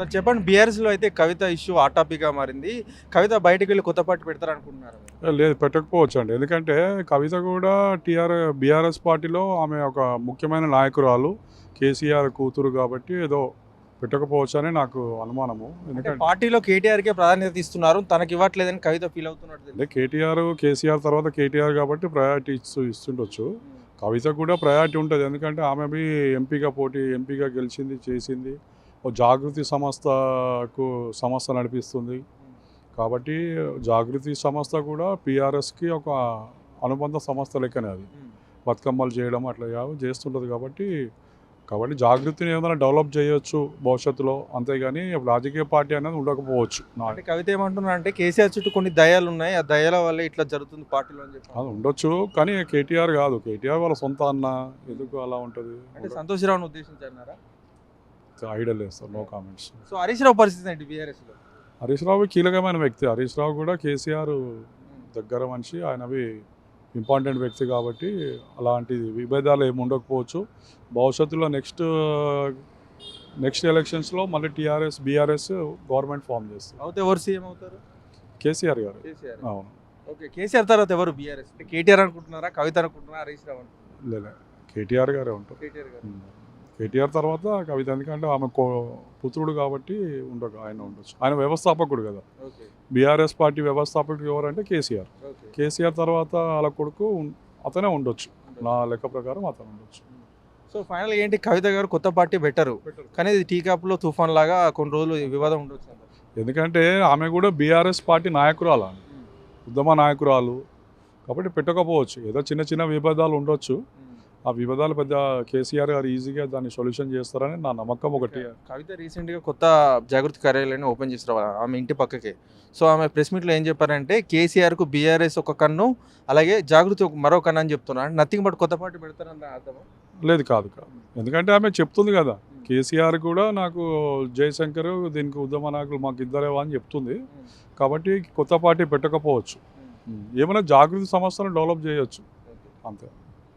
Sir చెప్పండి బీఆర్ఎస్లో అయితే కవిత ఇష్యూ ఆ టాపిక్గా మారింది. కవిత బయటకు వెళ్ళి కొత్త పార్టీ పెడతారు అనుకుంటున్నారు లేదు పెట్టకపోవచ్చు అండి ఎందుకంటే కవిత కూడా టీఆర్ బీఆర్ఎస్ పార్టీలో ఆమె ఒక ముఖ్యమైన నాయకురాలు కేసీఆర్ కూతురు కాబట్టి ఏదో పెట్టకపోవచ్చు అని నాకు అనుమానము. ఎందుకంటే పార్టీలో కేటీఆర్ కే ప్రాధాన్యత ఇస్తున్నారు తనకి ఇవ్వట్లేదని కవిత ఫీల్ అవుతున్నట్టు అంటే కేటీఆర్ కేసీఆర్ తర్వాత కేటీఆర్ కాబట్టి ప్రయారిటీ ఇస్తూ ఇస్తుండొచ్చు. కవిత కూడా ప్రయారిటీ ఉంటుంది. ఎందుకంటే ఆమె బి ఎంపీగా పోటీ ఎంపీగా గెలిచింది చేసింది. జాగృతి సంస్థకు సంస్థ నడిపిస్తుంది. కాబట్టి జాగృతి సంస్థ కూడా పిఆర్ఎస్కి ఒక అనుబంధ సంస్థ లెక్కనే అది. బతుకమ్మలు చేయడం అట్లా కావు- చేస్తుంటుంది కాబట్టి కాబట్టి జాగృతిని ఏదైనా డెవలప్ చేయొచ్చు భవిష్యత్తులో. అంతేగాని రాజకీయ పార్టీ అనేది ఉండకపోవచ్చు. కవిత ఏమంటున్నారు అంటే కేసీఆర్ చుట్టూ కొన్ని దయాలు ఉన్నాయి. ఆ దయాల వల్ల ఇట్లా జరుగుతుంది పార్టీలో అని చెప్పి అది ఉండొచ్చు కానీ కేటీఆర్ కాదు. కేటీఆర్ వాళ్ళ సొంత అన్న. ఎందుకు అలా ఉంటుంది? అంటే సంతోష్ రావును ఉద్దేశించారా ఐడియా లేదు sir no comments. So Harish Rao పరిస్థితి ఏంటి బీఆర్ఎస్లో? హరీష్ రావు కీలకమైన వ్యక్తి. హరీష్ రావు కూడా కేసీఆర్ దగ్గర మనిషి. ఆయనవి ఇంపార్టెంట్ వ్యక్తి కాబట్టి అలాంటి విభేదాలు ఏమి ఉండకపోవచ్చు. భవిష్యత్తులో నెక్స్ట్ నెక్స్ట్ ఎలక్షన్స్లో మళ్ళీ టీఆర్ఎస్ బీఆర్ఎస్ గవర్నమెంట్ ఫామ్ చేస్తుంది అవుతే ఎవరు సీఎం అవుతారు? కేసీఆర్ గారు. కేసీఆర్. అవును. ఓకే కేసీఆర్ తర్వాత ఎవరు బీఆర్ఎస్ కేటీఆర్ అనుకుంటున్నారా? కవిత అనుకుంటున్నారా? హరీష్ రావు అనుకుంటున్నారా? లేదా కేటీఆర్ గారే ఉంటారు. కేటీఆర్ గారు. కేటీఆర్ తర్వాత కవిత. ఎందుకంటే ఆమె పుత్రుడు కాబట్టి ఉండక ఆయన ఉండొచ్చు. ఆయన వ్యవస్థాపకుడు కదా. బీఆర్ఎస్ పార్టీ వ్యవస్థాపకుడు ఎవరంటే కేసీఆర్. కేసీఆర్ తర్వాత వాళ్ళ కొడుకు అతనే ఉండొచ్చు. నా లెక్క ప్రకారం అతను ఉండొచ్చు. సో ఫైనల్ ఏంటి? కవిత గారు కొత్త పార్టీ బెటరు. కానీ ఇది టీ కప్లో తుఫాన్ లాగా కొన్ని రోజులు వివాదం ఉండొచ్చు. ఎందుకంటే ఆమె కూడా బీఆర్ఎస్ పార్టీ నాయకురాలు. ఉద్యమ నాయకురాలు. కాబట్టి పెట్టకపోవచ్చు. ఏదో చిన్న చిన్న విభేదాలు ఉండొచ్చు. ఆ విభేదాలు పెద్ద కేసీఆర్ గారు ఈజీగా దాన్ని సొల్యూషన్ చేస్తారని నా నమ్మకం ఒకటి. కవిత రీసెంట్గా కొత్త జాగృతి కార్యాలయాన్ని ఓపెన్ చేస్తారు ఆమె ఇంటి పక్కకే. సో ఆమె ప్రెస్ మీట్లో ఏం చెప్పారంటే కేసీఆర్కు బీఆర్ఎస్ ఒక కన్ను అలాగే జాగృతి మరో కన్ను అని చెప్తున్నారు నథింగ్ బట్ కొత్త పార్టీ పెడతారన్న అర్థం లేదు కాదు కాదు. ఎందుకంటే ఆమె చెప్తుంది కదా కేసీఆర్ కూడా నాకు జయశంకర్ దీనికి ఉద్యమ నాయకులు మాకు ఇద్దరేవా అని చెప్తుంది. కాబట్టి కొత్త పార్టీ పెట్టకపోవచ్చు. ఏమైనా జాగృతి సంస్థను డెవలప్ చేయొచ్చు. అంతే.